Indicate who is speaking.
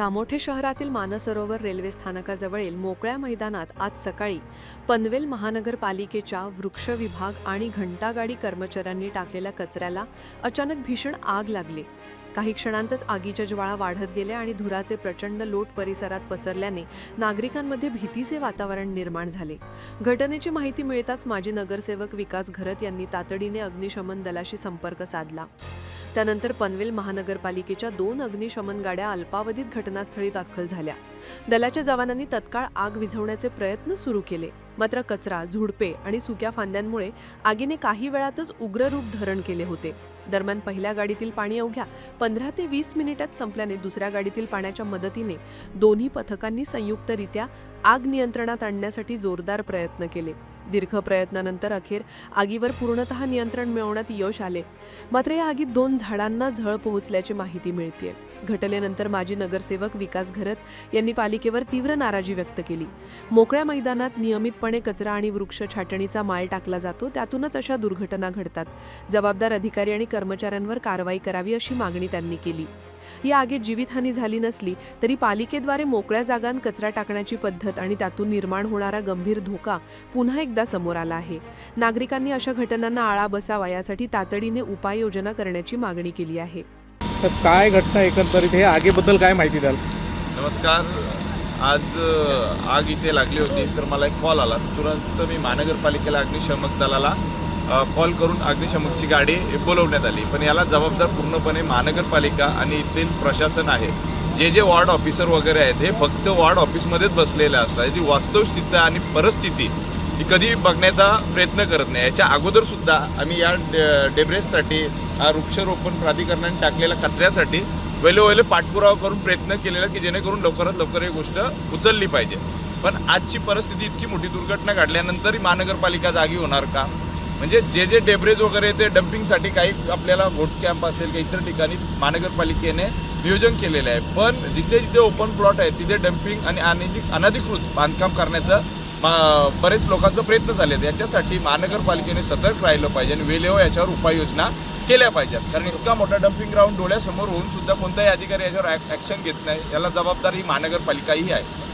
Speaker 1: कामोठे शहरातील मानसरोवर रेल्वे स्थानकाजवळील मोकळ्या मैदानात आज सकाळी पनवेल महानगरपालिकेच्या वृक्ष विभाग आणि घंटागाडी कर्मचाऱ्यांनी टाकलेल्या कचऱ्याला अचानक भीषण आग लागली. काही क्षणांतच आगीच्या ज्वाळा वाढत गेल्या आणि धुराचे प्रचंड लोट परिसरात पसरल्याने नागरिकांमध्ये भीतीचे वातावरण निर्माण झाले. घटनेची माहिती मिळताच माजी नगरसेवक विकास घरत यांनी तातडीने अग्निशमन दलाशी संपर्क साधला. त्यानंतर पनवेल महानगरपालिकेच्या दोन अग्निशमन गाड्या अल्पावधीत घटनास्थळी दाखल झाल्या. दलाच्या जवानांनी तत्काळ आग विझवण्याचे प्रयत्न सुरू केले. मात्र कचरा झुडपे आणि सुक्या फांद्यांमुळे आगीने काही वेळातच उग्र रूप धरण केले होते. दरम्यान पहिल्या गाडीतील पाणी अवघ्या पंधरा ते वीस मिनिटात संपल्याने दुसऱ्या गाडीतील पाण्याच्या मदतीने दोन्ही पथकांनी संयुक्तरित्या आग नियंत्रणात आणण्यासाठी जोरदार प्रयत्न केले. दीर्घ प्रयत्नानंतर अखेर आगीवर पूर्णतः नियंत्रण मिळवण्यात यश आले. मात्र या आगीत दोन झाडांना झळ पोहोचल्याची माहिती मिळते घटनेनंतर माजी नगरसेवक विकास घरत यांनी पालिकेवर तीव्र नाराजी व्यक्त केली. मोकळ्या मैदानात नियमितपणे कचरा आणि वृक्ष छाटणीचा माल टाकला जातो त्यातूनच अशा दुर्घटना घडतात. जबाबदार अधिकारी आणि कर्मचाऱ्यांवर कारवाई करावी अशी मागणी त्यांनी केली. या आगीत जीवितहानी झाली नसली तरी पालिकेद्वारे मोकळ्या जागांत कचरा टाकण्याची पद्धत आणि त्यातून निर्माण होणारा गंभीर धोका पुन्हा एकदा समोर आला आहे. नागरिकांनी अशा घटनांना आळा बसावा यासाठी तातडीने उपाययोजना करण्याची मागणी केली आहे.
Speaker 2: तर काय घटना एकंदरीत? हे आगीबद्दल काय माहिती द्याल?
Speaker 3: नमस्कार. आज आग इथे लागली होती तर मला एक कॉल आला. तुरंत मी महानगरपालिकेला अग्निशमक दलाला कॉल करून अग्निशमकची गाडी बोलवण्यात आली. पण याला जबाबदार पूर्णपणे महानगरपालिका आणि इथील प्रशासन आहे. जे जे वॉर्ड ऑफिसर वगैरे आहेत हे फक्त वॉर्ड ऑफिसमध्येच बसलेले असतात. याची वास्तवस्थिती आणि परिस्थिती ही कधी बघण्याचा प्रयत्न करत नाही. याच्या अगोदरसुद्धा आम्ही या डे- डेब्रेससाठी हा वृक्षारोपण प्राधिकरणाने टाकलेल्या कचऱ्यासाठी वेळोवेळी पाठपुरावा करून प्रयत्न केलेला की जेणेकरून लवकरात लवकर ही गोष्ट उचलली पाहिजे. पण आजची परिस्थिती इतकी मोठी दुर्घटना घडल्यानंतरही महानगरपालिका जागी होणार का? म्हणजे जे जे डेब्रेज वगैरे ते डम्पिंगसाठी काही आपल्याला घोट कॅम्प असेल काही इतर ठिकाणी महानगरपालिकेने नियोजन केलेलं आहे. पण जिथे जिथे ओपन प्लॉट आहे तिथे डम्पिंग आणि अनधिक अनधिकृत बांधकाम करण्याचं मा- बरेच लोकांचा प्रयत्न झाले आहेत. याच्यासाठी महानगरपालिकेने सतर्क राहिलं पाहिजे आणि वेळेवर याच्यावर उपाययोजना केल्या पाहिजेत. कारण इतका मोठा डम्पिंग ग्राउंड डोळ्यासमोर होऊन सुद्धा कोणताही अधिकारी याच्यावर ॲक्शन घेत नाही. याला जबाबदारी महानगरपालिकाही आहे.